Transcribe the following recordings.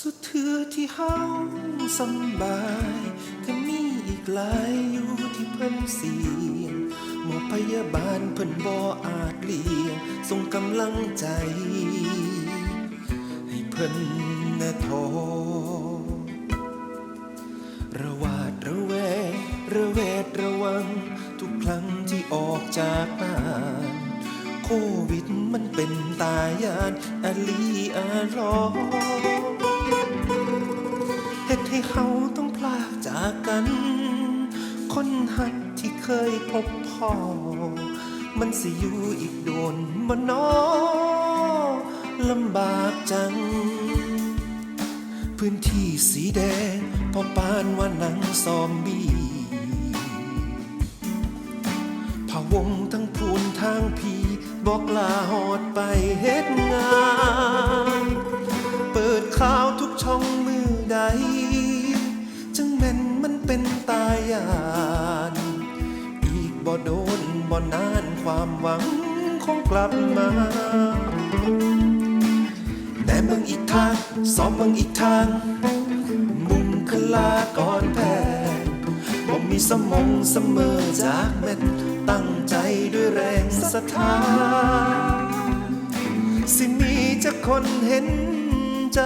สุดเทือที่เฮาสำบายก็มีอีกหลายอยู่ที่เพิ่นเสียงหมอพยาบาลเพิ่นบ่อาจเลี้ยงส่งกำลังใจ ให้เพิ่นน่ทอระวาดระแวงระแวดระวัง ทุกครั้งที่ออกจากบ้านโควิดมันเป็นตายานอาลีอาลอากัน คนหักที่เคยพบพ่อ มันสิอยู่อีกโดนบ่นอลำบากจัง พื้นที่สีแดงพอปานว่าหนังซอมบี้พะวงทั้งพูนทางพีบอกลาหอดไปเฮ็ดงาน เปิดข่าวทุกช่องมือใด จังแม่นมันเป็นตายานอีกบ่โดนบ่นานความหวังคงกลับมาแหนมเบิ่งอีกทางสอบเบิ่งอีกทาง มุ่งขึ้นลาก่อนแพ้บ่มีสมองเสมอจากเม็ดตั้งใจด้วยแรงศรัทธาสิมีจะคนเห็นใจ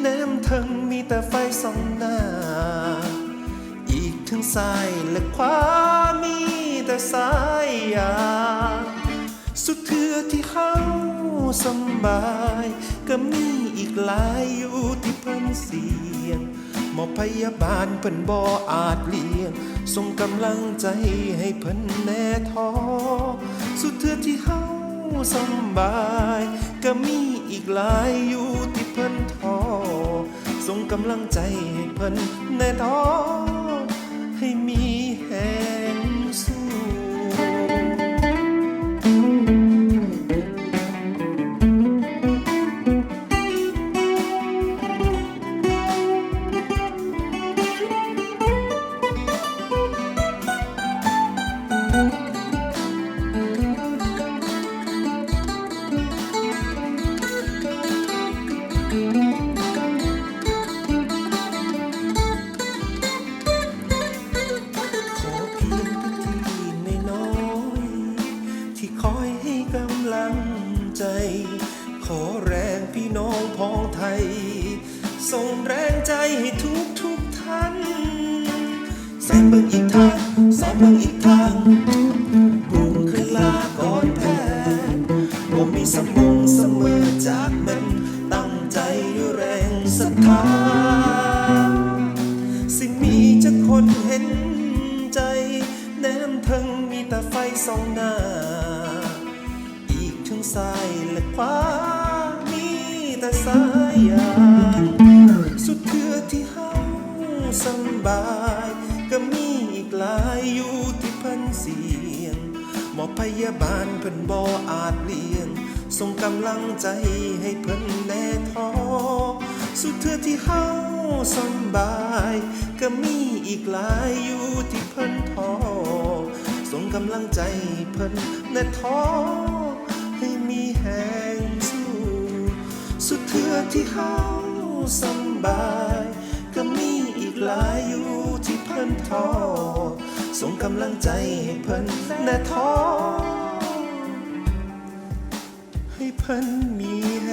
แนมเทิงมีแต่ไฟส่องหน้า อีกทั้งซ้ายและขวามีแต่สายยาสุดเทือที่เขาสบาย ก็มีอีกหลายอยู่ที่เพิ่นเสียงหมอพยาบาลเพิ่นบ่อาจเลี้ยงส่งกำลังใจให้เพิ่นแน่ท้อสุดเทือที่เขาสบาย ก็มีอีกหลายอยู่ที่ ส่งกำลังใจให้เพิ่นแน่ท้อให้มีแหง ใจ ขอแรงพี่น้องพ้องไทย ส่งแรงใจให้ทุกทุกๆท่านแสงเบิ่งอีกทางสองเบิ่งอีกทางรุ่งขึ้นลาก่อนแพ้บ่มีสมองเสมอจากมันตั้งใจด้วยแรงศรัทธาสิมีจะคนเห็นใจ แนมเทิงมีแต่ไฟส่องหน้า สายาสุดเทือที่เฮาสบาย ก็มีอีกหลายอยู่ที่พิ่นเสียงหมอพยาบาลเพิ่นบ่อาจเลี้ยงส่งกำลังใจให้เพิ่นแน่ท้อสุดเทือที่เฮาสบาย ก็มีอีกหลายอยู่ที่เพิ่นท้อส่งกำลังใจเพิ่นแน่ท้อ สุดเทือที่เฮาสบาย ก็มีอีกหลายอยู่ที่เพิ่นท้อส่งกำลังใจให้เพิ่นแน่ท้อให้เพิ่นมีแห